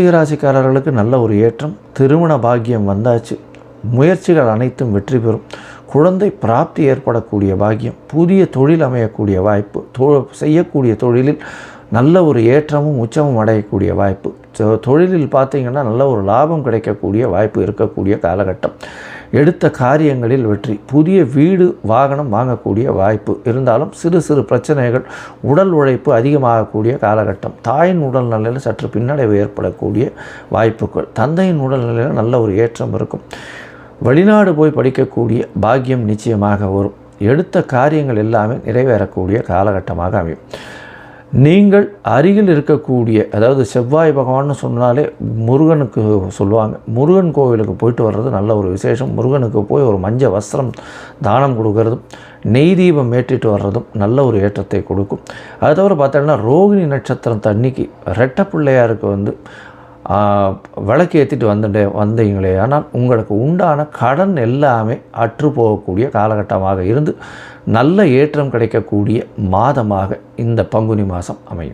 ராசிக்காரர்களுக்கு நல்ல ஒரு ஏற்றம் திருமண பாக்கியம் வந்தாச்சு. முயற்சிகள் அனைத்தும் வெற்றி பெறும். குழந்தை பிராப்தி ஏற்படக்கூடிய பாக்கியம் புதிய தொழில் அமையக்கூடிய வாய்ப்பு தொ செய்யக்கூடிய தொழிலில் நல்ல ஒரு ஏற்றமும் உச்சமும் அடையக்கூடிய வாய்ப்பு. தொழிலில் பார்த்தீங்கன்னா நல்ல ஒரு லாபம் கிடைக்கக்கூடிய வாய்ப்பு இருக்கக்கூடிய காலகட்டம். எடுத்த காரியங்களில் வெற்றி. புதிய வீடு வாகனம் வாங்கக்கூடிய வாய்ப்பு. இருந்தாலும் சிறு சிறு பிரச்சனைகள் உடல் உழைப்பு அதிகமாகக்கூடிய காலகட்டம். தாயின் உடல்நிலையில் சற்று பின்னடைவு ஏற்படக்கூடிய வாய்ப்புகள். தந்தையின் உடல்நிலையில் நல்ல ஒரு ஏற்றம் இருக்கும். வெளிநாடு போய் படிக்கக்கூடிய பாக்கியம் நிச்சயமாக வரும். எடுத்த காரியங்கள் எல்லாமே நிறைவேறக்கூடிய காலகட்டமாக அமையும். நீங்கள் அருகில் இருக்கக்கூடிய அதாவது செவ்வாய் பகவான்னு சொன்னாலே முருகனுக்கு சொல்லுவாங்க. முருகன் கோவிலுக்கு போயிட்டு வர்றது நல்ல ஒரு விசேஷம். முருகனுக்கு போய் ஒரு மஞ்ச வஸ்திரம் தானம் கொடுக்கறதும் நெய் தீபம் ஏற்றிட்டு வர்றதும் நல்ல ஒரு ஏற்றத்தை கொடுக்கும். அது தவிர பார்த்தோன்னா ரோகிணி நட்சத்திரம் தண்ணிக்கு ரெட்ட பிள்ளையாருக்கு வந்து விளக்கு ஏற்றிட்டு வந்துட்டே வந்தீங்களே. ஆனால் உங்களுக்கு உண்டான கடன் எல்லாமே அற்று போகக்கூடிய காலகட்டமாக இருந்து நல்ல ஏற்றம் கிடைக்கக்கூடிய மாதமாக இந்த பங்குனி மாதம் அமையும்.